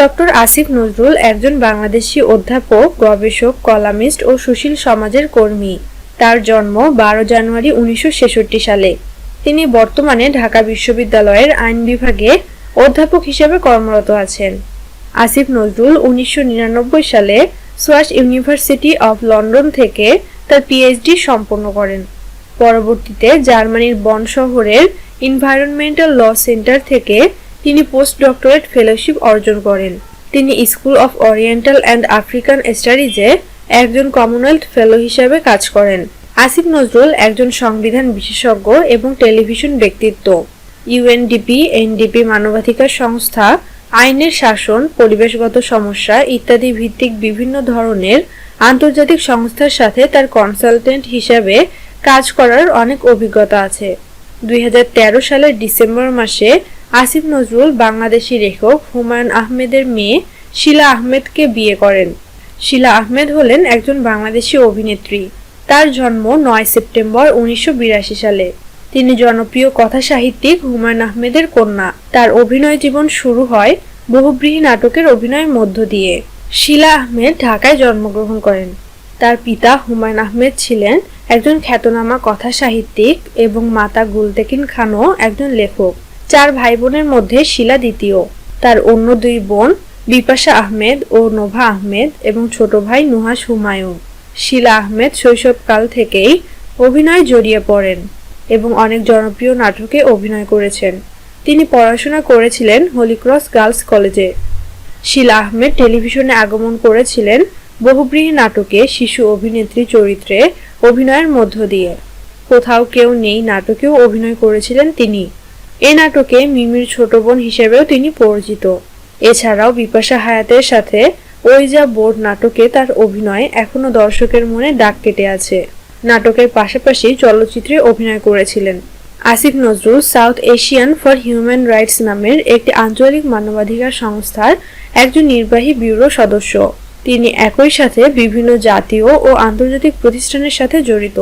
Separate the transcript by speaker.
Speaker 1: doctor Asif Nazrul একজন বাংলাদেশি অধ্যাপক গবেষক কলামিস্ট ও সুশীল সমাজের কর্মী তার জন্ম বারো জানুয়ারি উনিশশো সালে তিনি বর্তমানে ঢাকা বিশ্ববিদ্যালয়ের আইন বিভাগে অধ্যাপক হিসেবে কর্মরত আছেন আসিফ নজরুল উনিশশো সালে সোয়াশ ইউনিভার্সিটি অফ লন্ডন থেকে তার পিএইচডি সম্পন্ন করেন পরবর্তীতে জার্মানির বন শহরের ইনভায়রনমেন্টাল ল সেন্টার থেকে তিনি পোস্ট ডক্টরেট ফেলোশিপ অর্জন করেন তিনি school of oriental and African স্টাডিজে একজন কমনওয়েলথ ফেলো হিসাবে কাজ করেন আসিফ নজরুল একজন সংবিধান বিশেষজ্ঞ এবং টেলিভিশন ব্যক্তিত্ব ইউএনডিপি এনডিপি মানবাধিকার সংস্থা আইনের শাসন পরিবেশগত সমস্যা ইত্যাদি ভিত্তিক বিভিন্ন ধরনের আন্তর্জাতিক সংস্থার সাথে তার কনসালটেন্ট হিসাবে কাজ করার অনেক অভিজ্ঞতা আছে দুই সালের ডিসেম্বর মাসে আসিফ নজরুল বাংলাদেশি লেখক হুমায়ুন আহমেদের মেয়ে শিলা আহমেদকে বিয়ে করেন শিলা আহমেদ হলেন একজন বাংলাদেশি অভিনেত্রী তার জন্ম নয় সেপ্টেম্বর উনিশশো সালে তিনি জনপ্রিয় কথা সাহিত্যিক হুমায়ুন আহমেদের কন্যা তার অভিনয় জীবন শুরু হয় বহুব্রীহী নাটকের অভিনয়ের মধ্য দিয়ে শিলা আহমেদ ঢাকায় জন্মগ্রহণ করেন তার পিতা হুমায়ুন আহমেদ ছিলেন একজন খ্যাতনামা কথা সাহিত্যিক এবং মাতা গুলতেকিন খানও একজন লেখক চার ভাই বোনের মধ্যে শিলা দ্বিতীয় তার অন্য দুই বোন বিপাশা আহমেদ ও নোভা আহমেদ এবং ছোট ভাই নুহাস হুমায়ুন শিলা আহমেদ শৈশবকাল থেকেই অভিনয় জড়িয়ে পড়েন এবং অনেক জনপ্রিয় নাটকে অভিনয় করেছেন তিনি পড়াশোনা করেছিলেন হোলিক্রস গার্লস কলেজে শিলা আহমেদ টেলিভিশনে আগমন করেছিলেন বহুব্রীহী নাটকে শিশু অভিনেত্রী চরিত্রে অভিনয়ের মধ্য দিয়ে কোথাও কেউ নেই নাটকেও অভিনয় করেছিলেন তিনি এ নাটকে মিমির ছোট বোন হিসেবেও তিনি পরিচিত এছাড়াও বিপাশা হায়াতের সাথে ওই যা বোর্ড নাটকে তার অভিনয় এখনও দর্শকের মনে দাগ কেটে আছে নাটকের পাশাপাশি চলচ্চিত্রে অভিনয় করেছিলেন Asif Nazrul South Asian for human rights নামের একটি আঞ্চলিক মানবাধিকার সংস্থার একজন নির্বাহী ব্যুরো সদস্য তিনি একই সাথে বিভিন্ন জাতীয় ও আন্তর্জাতিক প্রতিষ্ঠানের সাথে জড়িত